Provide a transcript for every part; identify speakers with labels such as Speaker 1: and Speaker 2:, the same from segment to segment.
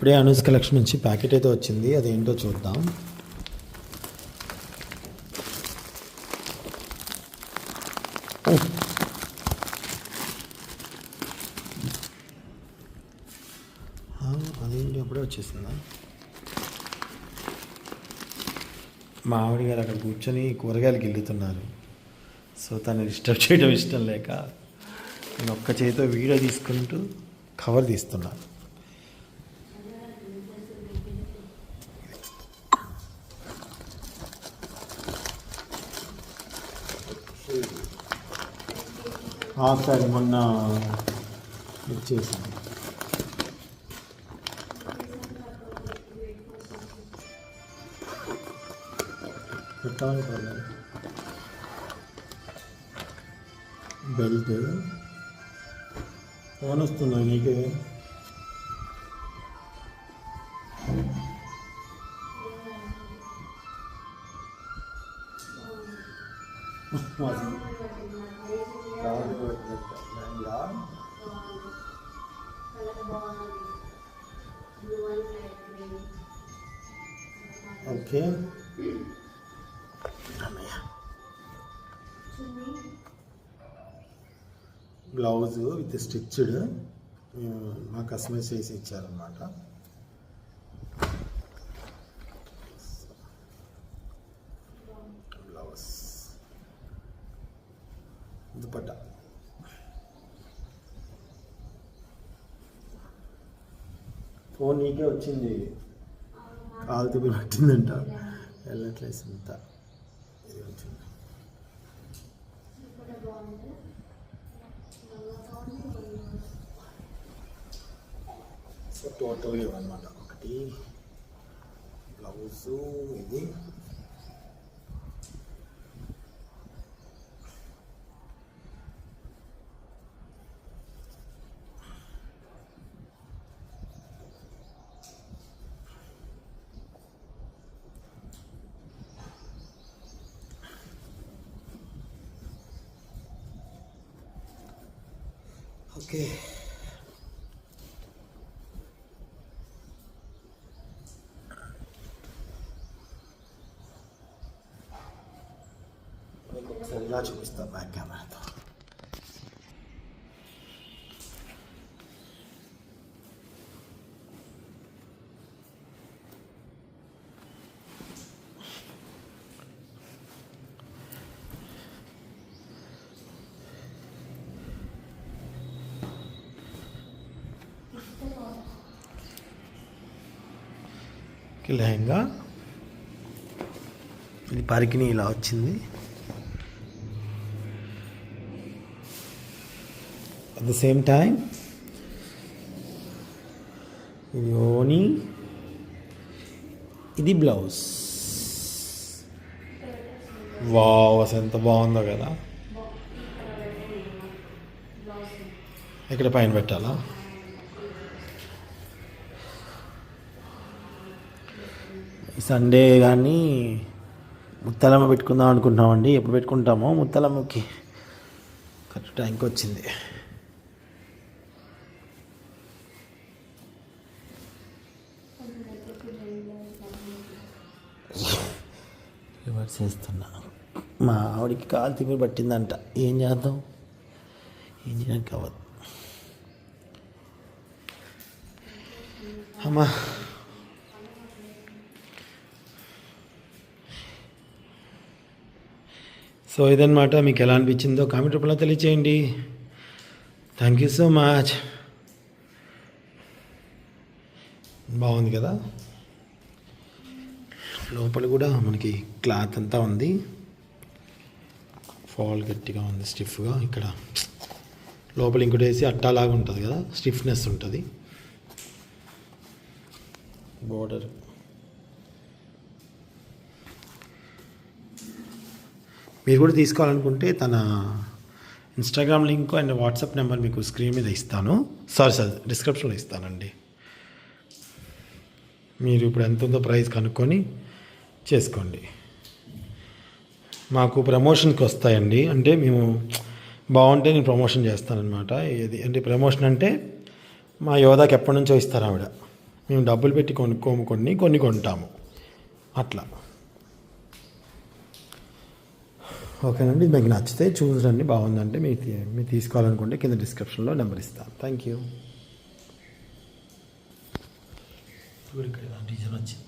Speaker 1: ఇప్పుడే అనూస్ కలెక్షన్ నుంచి ప్యాకెట్ అయితే వచ్చింది. అదేంటో చూద్దాం. అదేంటి? అప్పుడే వచ్చేసిందా? మా ఆవిడ గారు అక్కడ కూర్చొని కూరగాయలకి వెళ్ళుతున్నారు సో తను డిస్టర్బ్ చేయడం ఇష్టం లేక నేను ఒక్క చేతితో వీడియో తీసుకుంటూ కవర్ తీస్తున్నాను సార్ మొన్న ఇచ్చేసాను పెట్టాలి పర్లేదు బెల్ట్. ఫోన్ వస్తుందా నీకే. ఓకే. బ్లౌజ్ విత్ స్టిచ్డ్ మా కస్టమైజ్ చేసి ఇచ్చారనమాట బ్లౌజ్. దుపట్టా ఫోన్ నీకే వచ్చింది. కాలు తిప్పి పట్టిందంట. వెళ్ళట్లేదు ఇంత ఇది వచ్చింది. సో ఇవన్నమాట ఒకటి. బ్లౌజు ఇది. ఓకే మీకు ఒకసారి ఇలా చూపిస్తా బ్యాక్ కెమెరాతో లెహంగా. ఇది పరికిని ఇలా వచ్చింది. అట్ ద సేమ్ టైం ఇది ఓని. ఇది బ్లౌజ్. వావ్ అసలు ఎంత బాగుందో. కదా ఇక్కడ పైన పెట్టాలా? సండే కానీ ముత్తలమ్మ పెట్టుకుందాం అనుకుంటామండి ఎప్పుడు పెట్టుకుంటామో? ముత్తలమ్మకి. కరెక్ట్ టైంకి వచ్చింది. రివర్స్ చేస్తున్నా. మా ఆవిడికి కాలు తిమ్మి పట్టిందంట. ఏం చేద్దాం? ఏం చేయడానికి అవ్వదు అమ్మా. సో ఇదన్నమాట మీకు ఎలా అనిపించిందో కామెంట్ రూపంలో తెలియచేయండి. థ్యాంక్ యూ సో మచ్ బాగుంది కదా? లోపల కూడా మనకి క్లాత్ అంతా ఉంది. ఫాల్ గట్టిగా ఉంది స్టిఫ్గా ఇక్కడ లోపల ఇంకోటి వేసి అట్టాలాగా ఉంటుంది కదా స్టిఫ్నెస్ ఉంటుంది. బోర్డర్ మీరు కూడా తీసుకోవాలనుకుంటే తన Instagram link and WhatsApp number మీకు స్క్రీన్ మీద ఇస్తాను. సారీ సార్ డిస్క్రిప్షన్లో ఇస్తానండి. మీరు ఇప్పుడు ఎంత ఉందో ప్రైస్ కనుక్కొని చేసుకోండి. మాకు ప్రమోషన్కి వస్తాయండి. అంటే మేము బాగుంటే నేను ప్రమోషన్ చేస్తానన్నమాట. ఏది అంటే ప్రమోషన్ అంటే మా యోధాకి ఎప్పటి నుంచో ఇస్తారు ఆవిడ. మేము డబ్బులు పెట్టి కొనుక్కోము కొన్ని కొన్ని కొంటాము. అట్లా. ఓకేనండి మీకు నచ్చితే చూడండి బాగుందంటే మీరు తీ- మీరు తీసుకోవాలనుకుంటే కింద డిస్క్రిప్షన్లో నెంబర్ ఇస్తాను. Thank you. డిజైన్ వచ్చింది.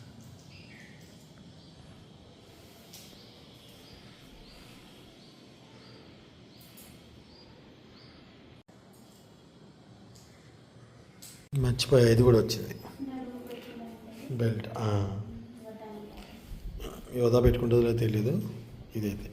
Speaker 1: మర్చిపోయా ఇది కూడా వచ్చింది. బెల్ట్ యోధా పెట్టుకుంటుందో తెలీదు. ఇదైతే.